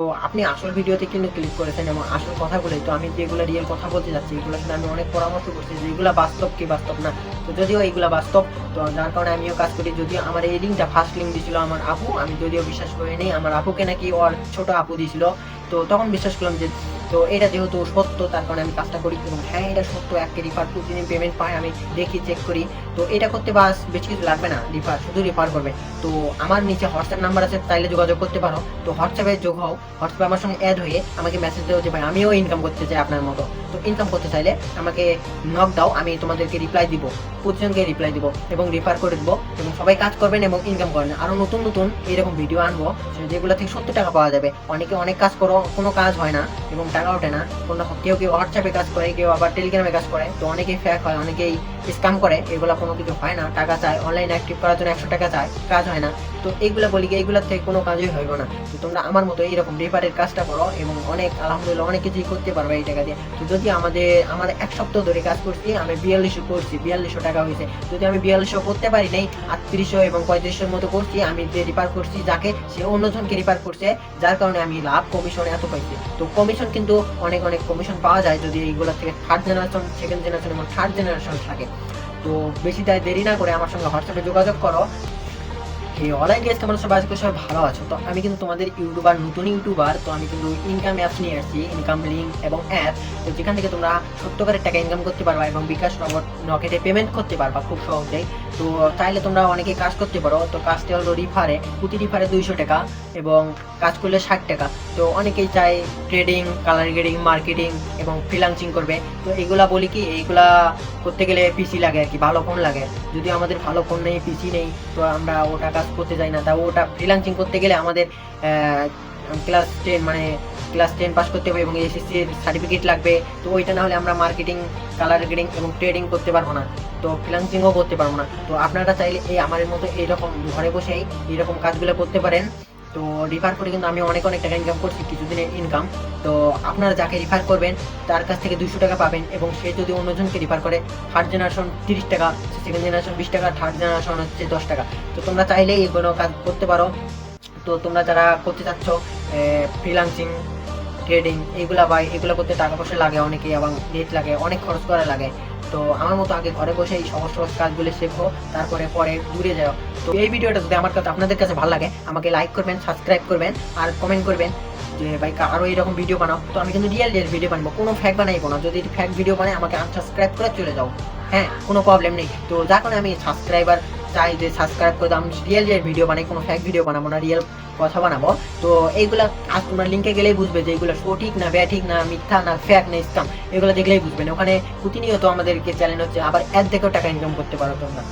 তো আপনি আসল ভিডিওতে কিন্তু ক্লিক করেছেন এবং আসল কথাগুলো, তো আমি যেগুলো রিয়েল কথা বলতে যাচ্ছি, এগুলো কিন্তু আমি অনেক পরামর্শ করছি যে এগুলো বাস্তব কি বাস্তব না। তো যদিও এইগুলো বাস্তব, তো যার কারণে আমিও কাজ করি। যদিও আমার এই লিঙ্কটা ফার্স্ট লিঙ্ক দিয়েছিল আমার আপু, আমি যদিও বিশ্বাস করি নেই আমার আপুকে নাকি ওর ছোট আপু দিয়েছিল তো তখন বিশ্বাস করলাম যে তো এটা যেহেতু সত্য, তার কারণে আমি কাজটা করি এবং হ্যাঁ এটা সত্য, একটা রিফার প্রতিদিন পেমেন্ট পাই আমি দেখি চেক করি। তো এটা করতে বাস, বেশি কিছু লাগবে না রিফার শুধু রিফার করবে। তো আমার নিচে হোয়াটসঅ্যাপ নাম্বার আছে তাইলে যোগাযোগ করতে পারো। তো হোয়াটসঅ্যাপে যোগ হও হোয়াটসঅ্যাপে আমার সঙ্গে অ্যাড হয়ে আমাকে মেসেজ দেওয়া যে, ভাই, আমিও ইনকাম করতে চাই আপনার মতো। তো ইনকাম করতে চাইলে আমাকে নক দাও, আমি তোমাদেরকে রিপ্লাই দিব, প্রতিজনকে রিপ্লাই দিব এবং রিফার করে দেবো এবং সবাই কাজ করবেন এবং ইনকাম করবেন আরও নতুন নতুন এরকম ভিডিও আনব, যেগুলো থেকে সত্তর টাকা পাওয়া যাবে। অনেকে অনেক কাজ করো, কোনো কাজ হয় না এবং টাকা ওঠে না। কোনো কেউ কেউ হোয়াটসঅ্যাপে কাজ করে, কেউ আবার টেলিগ্রামে কাজ করে। তো অনেকেই ফ্যাক হয়, অনেকেই স্ক্যাম করে। এগুলো কোনো কিছু হয় না। টাকা চায় অনলাইন অ্যাক্টিভ করার জন্য একশো টাকা চায়, কাজ হয় না। তো এইগুলো বলি কি, এইগুলোর থেকে কোনো কাজই হইব না। তো তোমরা আমার মতো এইরকম রেফারের কাজটা করো এবং অনেক, আলহামদুলিল্লাহ অনেক কিছুই করতে পারবে এই টাকা দিয়ে। তো যদি আমাদের, আমার এক সপ্তাহ ধরে কাজ করছি, আমি বিয়াল্লিশশো করছি, বিয়াল্লিশশো টাকা হয়েছে যদি আমি বিয়াল্লিশশো করতে পারি নাই, আটত্রিশশো এবং পঁয়ত্রিশশোর মতো করছি, আমি যে রিপার করছি যাকে, সে অন্যজনকে রিপার করছে, যার কারণে আমি লাভ কমিশন এত পাইছি। তো কমিশন কিন্তু অনেক অনেক কমিশন পাওয়া যায় যদি এইগুলো থেকে থার্ড জেনারেশন সেকেন্ড জেনারেশন এবং থার্ড জেনারেশন থাকে। তো বেশি তাই দেরি না করে আমার সঙ্গে হোয়াটসঅ্যাপে যোগাযোগ করো। এই অনলাইন গেস্ট তোমরা সবাই, আজকে সবাই ভালো আছো। তো আমি কিন্তু তোমাদের ইউটিউবার, নতুন ইউটিউবার, তো আমি কিন্তু ইনকাম অ্যাপস নিয়ে আসছি ইনকাম লিঙ্ক এবং অ্যাপ তো যেখান থেকে তোমরা সত্যকারের টাকা ইনকাম করতে পারবা এবং বিকাশ নগদ নকেটে পেমেন্ট করতে পারবা খুব সহজেই। তো চাইলে তোমরা অনেকে কাজ করতে পারো, তো কাজটা হলো রিফারে প্রতি রিফারে দুইশো টাকা এবং কাজ করলে ষাট টাকা। তো অনেকেই চায় ট্রেডিং কালার গ্রেডিং মার্কেটিং এবং ফ্রিলান্সিং করবে। তো এগুলা বলি কি, এইগুলা করতে গেলে পিসি লাগে আর কি, ভালো ফোন লাগে। যদি আমাদের ভালো ফোন নেই পিসি নেই, তো আমরা ওটা কাজ করতে যাই না তা ওটা ফ্রিলান্সিং করতে গেলে আমাদের ক্লাস টেন মানে ক্লাস টেন পাস করতে হবে এবং এসএসসির সার্টিফিকেট লাগবে। তো ওইটা না হলে আমরা মার্কেটিং কালার গ্রেডিং এবং ট্রেডিং করতে পারব না। তো ফ্রিলান্সিংও করতে পারব না। তো আপনারা চাইলে এই আমাদের মতো এইরকম ঘরে বসেই এইরকম কাজগুলো করতে পারেন। তো রিফার করে কিন্তু আমি অনেক অনেক টাকা ইনকাম করছি, কিছুদিনের ইনকাম তো আপনারা যাকে রিফার করবেন, তার কাছ থেকে দুশো টাকা পাবেন এবং সে যদি অন্যজনকে রিফার করে থার্ড জেনারেশন তিরিশ টাকা সেকেন্ড জেনারেশন বিশ টাকা থার্ড জেনারেশন হচ্ছে দশ টাকা। তো তোমরা চাইলে এগুলো কাজ করতে পারো। তো তোমরা যারা করতে চাচ্ছ ফ্রিলান্সিং ট্রেডিং এগুলা বা এগুলো করতে টাকা পয়সা লাগে অনেকে এবং রেট লাগে, অনেক খরচ করা লাগে। তো আমার মতো আগে ঘরে বসে এই সহজ সহজ কাজগুলো শেখো, তারপরে পরে দূরে যাও। তো এই ভিডিওটা যদি আমার কাছে আপনাদের কাছে ভালো লাগে, আমাকে লাইক করবেন সাবস্ক্রাইব করবেন, আর কমেন্ট করবেন যে, ভাই আরও এরকম ভিডিও বানাও। তো আমি কিন্তু রিয়েল রিয়েল ভিডিও বানাবো, কোনো ফ্যাক বানাইবো না। যদি ফ্যাক ভিডিও বানাই, আমাকে আনসাবস্ক্রাইব করে চলে যাও। হ্যাঁ কোনো প্রবলেম নেই। তো যার কারণে আমি সাবস্ক্রাইবার চাই যে সাবস্ক্রাইব করে দাও। আমি রিয়েল রিয়েল ভিডিও বানাই, কোনো ফ্যাক ভিডিও বানাবো না রিয়েল কথা বানাবো। তো এইগুলা আজ তোমরা লিঙ্কে গেলেই বুঝবে যে এইগুলো সঠিক না ব্যাঠিক না, মিথ্যা না ফ্যাক না স্কাম এগুলো দেখলেই বুঝবেন ওখানে প্রতিনিয়ত আমাদেরকে চ্যালেঞ্জ হচ্ছে, আবার অ্যাড দেখেও টাকা ইনকাম করতে পারো তোমরা।